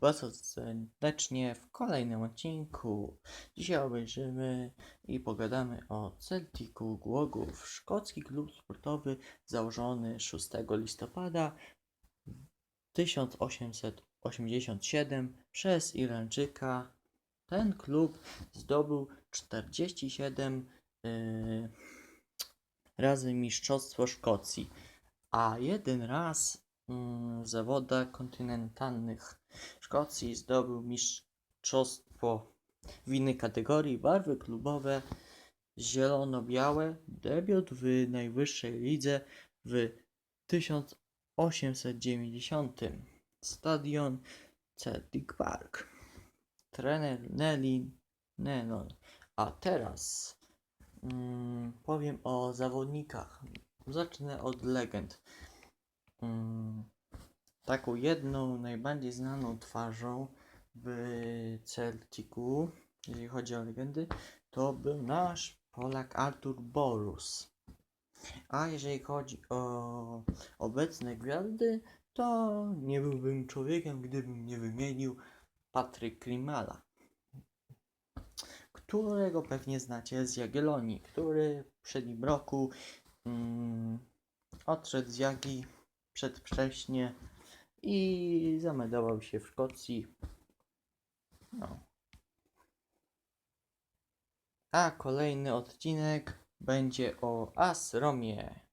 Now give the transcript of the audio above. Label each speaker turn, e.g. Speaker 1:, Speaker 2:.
Speaker 1: bardzo serdecznie w kolejnym odcinku. Dzisiaj obejrzymy i pogadamy o Celticu Głogów. Szkocki klub sportowy założony 6 listopada 1887 przez Irlandczyka. Ten klub zdobył 47 yy, razy Mistrzostwo Szkocji, a jeden raz zawodach kontynentalnych Szkocji zdobył mistrzostwo w innej kategorii barwy klubowe zielono-białe, debiut w najwyższej lidze w 1890. Stadion Celtic Park. Trener Nelly Nenon. A teraz mm, powiem o zawodnikach. Zacznę od legend. Mm, taką jedną najbardziej znaną twarzą w Celticu, jeżeli chodzi o legendy, to był nasz Polak Artur Borus. A jeżeli chodzi o obecne gwiazdy, to nie byłbym człowiekiem, gdybym nie wymienił Patryk Klimala, którego pewnie znacie z Jagiellonii, który w przednim roku mm, odszedł z Jagi przedwcześnie i zameldował się w Szkocji. No. A kolejny odcinek będzie o As Romie.